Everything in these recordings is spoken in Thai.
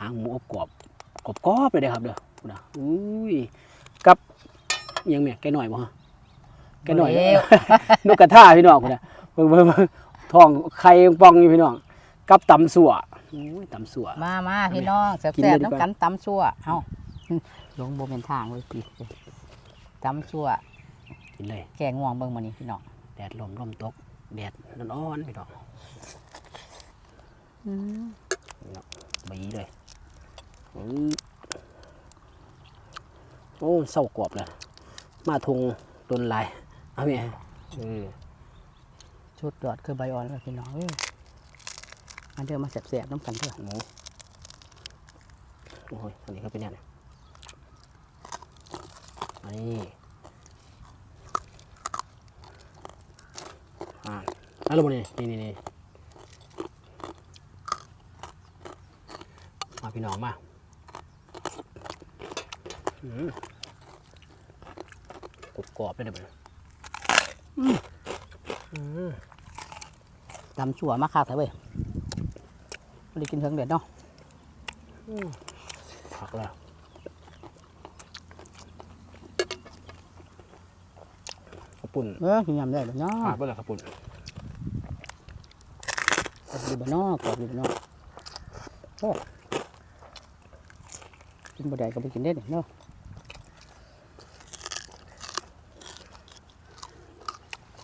หางหมูอบกรอบกรอบกรอบเลยเด้อครับเด้อพูดนะอุ้ยกับอิหยังแม่แกหน่อยบ่ฮะแกหน่อยบ่แล้ว นกกระทาพี่น้องพูดนะเบิ่งเบิ่งเบิ่งท้องไข่ปองอยู่พี่น้องกับตำสั่วอุ้ยตำสั่ว มามาพี่น้องแซ่กินเลยบดีๆกว่า น้ำกันตำชั่วเอ้าลงโบเป็นทางเลยปีตำชั่ว กินเลย แกงง่วงเบิ่งมานี่พี่น้องแดดลมลมตกแดดร้อนๆพี่น้องบีเลยอื้อ โอ้เศร้ากรอบเลยมาทงโดนลายเอาแม่เออชุดยอดคือใบอ่อนแล้วพี่น้องเอ้ยอันเดียวมาแซ่บๆน้ำกันเถอะหมูโอ้ยอันนี้ก็เป็นยังไงอันนี้อ่าแล้วลงมานี่นี่นี่นี่มาพี่น้องมาอืม กรุบกรอบไปเลยบ่อืมตำชั่วมาคักแต่เว้ยไม่ได้กินเพิ่งเด็ดเนาะผักแล้วข้าวปุ่นเออกินยำได้บ่เนาะขาดไปแล้วข้าวปุ่นกรอบดีบ่เนาะกรอบดีบ่เนาะโอ้กินบ่ได้ก็บ่กินได้เนาะ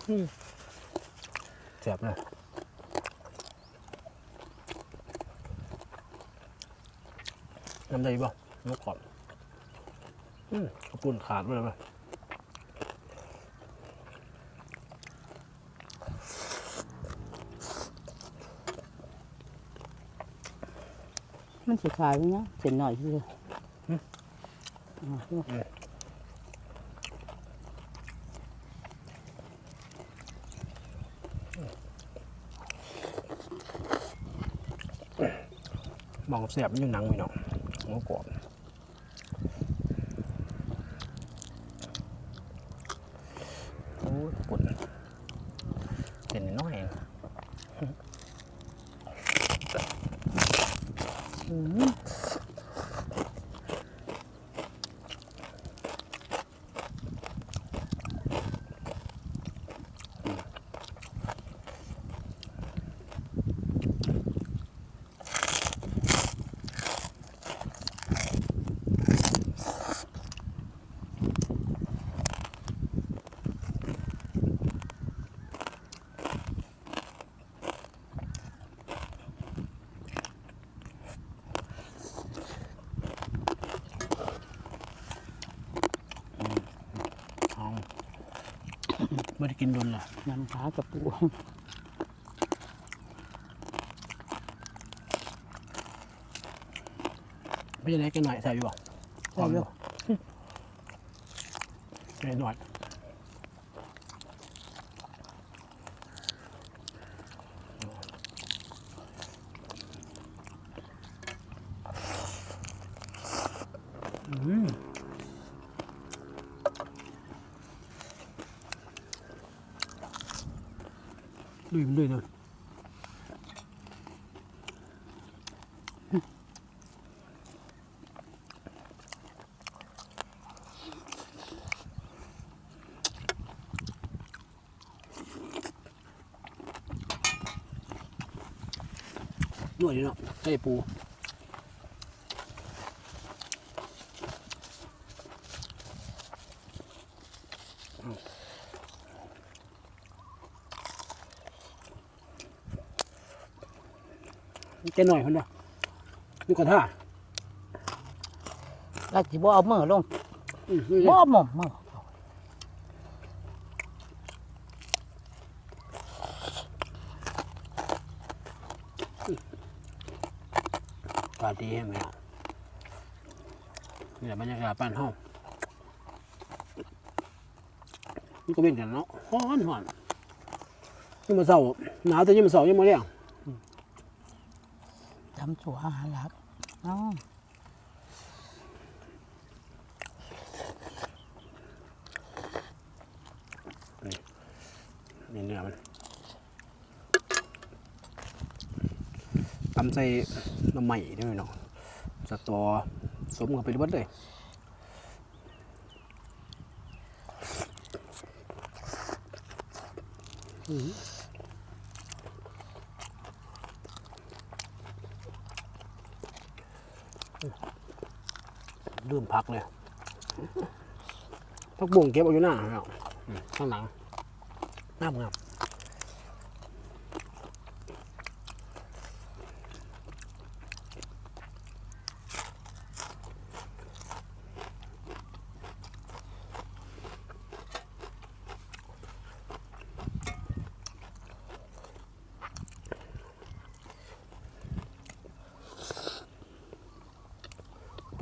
เสียบเลยน้ำได้บ่นกขอบอืมข้าวปุ่นขาดไปเลยป่ะมันสิขายมั้ยนะเป็นหน่อยคืออ๋อม องเสียบอยู่หนังพี่น้องนกกรอบโอ้ยข้าวปุ่นเห็นน้อยเอง เอา ไม่ได้กินโดนละยำขากับปูไม่ใช่เล็กกันหน่อยใส่อยู่บ่ใช่อยู่ใส่หน่อยอืม ลุยมันด้วยเลยหน่วยนี่เนาะไส้ปู เจหน่อยคนเดียวนี่กระท่าแล้วสิบ่เอามือลงอืมนี่เลยบ่หม่อมมือปาร์ตี้ให้ไหมเนาะนี่แหละบรรยากาศบ้านห้องมันก็เป็นกันเนาะฮ้อนฮ้อนยังมาเศร้าหนาวแต่ยังมาเศร้ายังมาเรียงทำชั่วอาหารหลักเนาะนี่เนื้อมันตำใส่น้ำใหม่ด้วยเนาะสตอสมกับไปเบิดเลยอื้อ ลืมพักเลยพักบุ่งเก็บเอาอยู่หน้าแล้วอืมข้างหลังงามงาม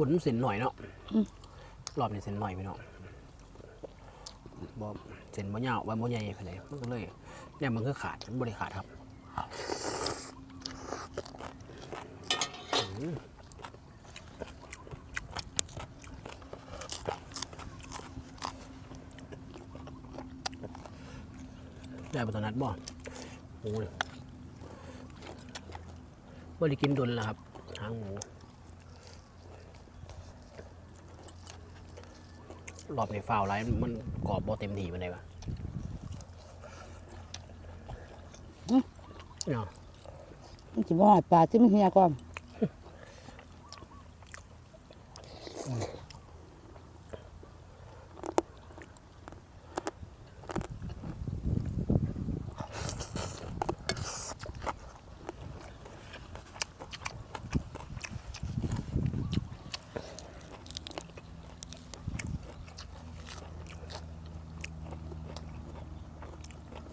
ปุ่นเส้นหน่อยเนาะรอบนี้เส้นหน่อยไปเนาะบ่เส้นบ่ยาวว่าบ่ใหญ่ปานใดมันก็เลยเนี่ยมันก็ขาดมันบ่ได้ขาดครับอืมได้บ่ตอนนัดบ่หมูเลยบ่ได้กินดนแล้วครับ หางหมู รอบในฟาวไลท์มันกรอบบอเต็มทีมันได้ปะเนาะมันสิบ่หอดปลาที่มันเฮียก่อน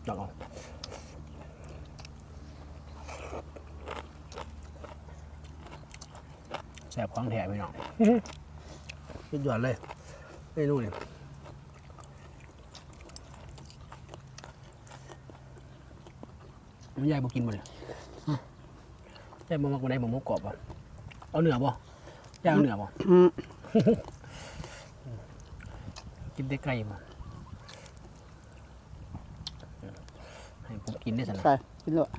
ดอกเอาแสบของแถมไปเนาะสุดยอดเลยเมนูนี่มันยายบอกกินหมดเลยยายบอกมักมาได้บอกมกกรอบป่ะเอาเนื้อป่ะยายเอาเนื้อป่ะอืมกินได้ไกลมาให้ผม กินได้สันนะใส่กินเลย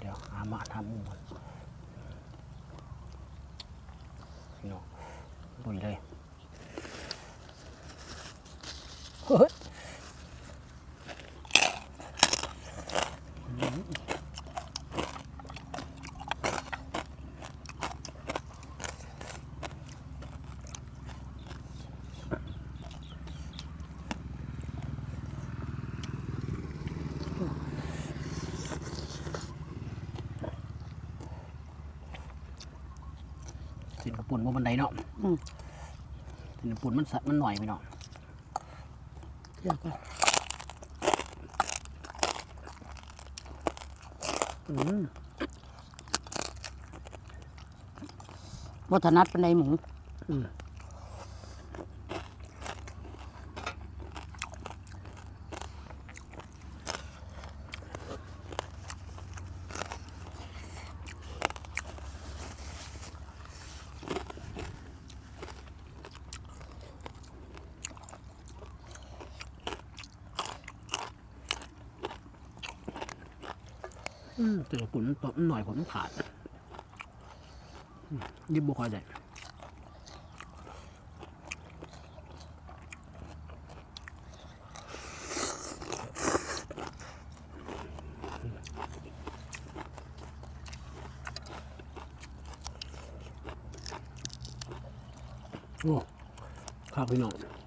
เดี๋ยวหามาทำหมูก่อนพี่น้องดุยเลยเฮ้ย สินกระปุ่นบนบันไดเนาะอืมสินกระปุ่นมันสะมันหน่อยพี่น้องเดี๋ยวก่อนอืมบ่ถนัดปานใดหมูอืม อืมแต่กระปุ่นตัวหน่อยผมขาดยิบบุคอยได้โอ้ข้าพี่น้อง